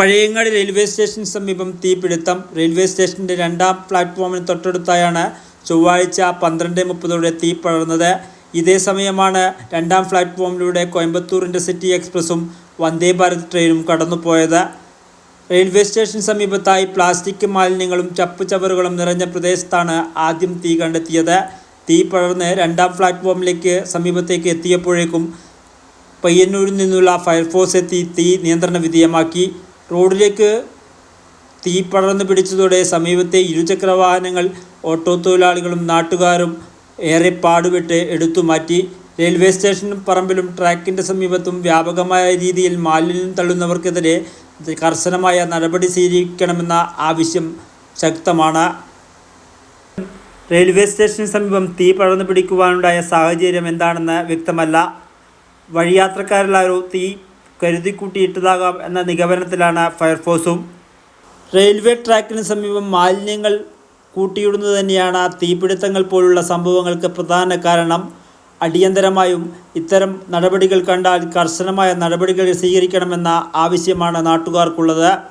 Pazhayangadi railway station സമീപം തീപിടുത്തം. Railway സ്റ്റേഷന്റെ രണ്ടാം പ്ലാറ്റ്ഫോമിന് തൊട്ടടുത്തായാണ് ചൊവ്വാഴ്ച പന്ത്രണ്ട് മുപ്പതോടെ തീ പടർന്നത്. ഇതേ സമയമാണ് രണ്ടാം പ്ലാറ്റ്ഫോമിലൂടെ കോയമ്പത്തൂർ ഇന്റർസിറ്റി എക്സ്പ്രസും വന്ദേ ഭാരത് ട്രെയിനും കടന്നുപോയത്. റെയിൽവേ സ്റ്റേഷൻ സമീപത്തായി പ്ലാസ്റ്റിക് മാലിന്യങ്ങളും ചപ്പുചവറുകളും നിറഞ്ഞ പ്രദേശത്താണ് ആദ്യം തീ കണ്ടെത്തിയത്. തീ പടർന്ന് രണ്ടാം പ്ലാറ്റ്ഫോമിലേക്ക് സമീപത്തേക്ക് എത്തിയപ്പോഴേക്കും പയ്യന്നൂരിൽ നിന്നുള്ള ഫയർഫോഴ്സ് എത്തി തീ നിയന്ത്രണ വിധേയമാക്കി. റോഡിലേക്ക് തീ പടർന്നു പിടിച്ചതോടെ സമീപത്തെ ഇരുചക്ര വാഹനങ്ങൾ ഓട്ടോ തൊഴിലാളികളും നാട്ടുകാരും ഏറെ പാടുപെട്ട് എടുത്തു മാറ്റി. റെയിൽവേ സ്റ്റേഷൻ പറമ്പിലും ട്രാക്കിന്റെ സമീപത്തും വ്യാപകമായ രീതിയിൽ മാലിന്യം തള്ളുന്നവർക്കെതിരെ കർശനമായ നടപടി സ്വീകരിക്കണമെന്ന ആവശ്യം ശക്തമാണ്. റെയിൽവേ സ്റ്റേഷന് സമീപം തീ പടർന്നു പിടിക്കുവാനുണ്ടായ സാഹചര്യം എന്താണെന്ന് വ്യക്തമല്ല. വഴിയാത്രക്കാരെല്ലാവരും തീ കരുതിക്കൂട്ടിയിട്ടതാകാം എന്ന നിഗമനത്തിലാണ് ഫയർഫോഴ്സും. റെയിൽവേ ട്രാക്കിന് സമീപം മാലിന്യങ്ങൾ കൂട്ടിയിടുന്നത് തന്നെയാണ് തീപിടുത്തങ്ങൾ പോലുള്ള സംഭവങ്ങൾക്ക് പ്രധാന കാരണം. അടിയന്തരമായും ഇത്തരം നടപടികൾ കണ്ടാൽ കർശനമായ നടപടികൾ സ്വീകരിക്കണമെന്ന ആവശ്യമാണ് നാട്ടുകാർക്കുള്ളത്.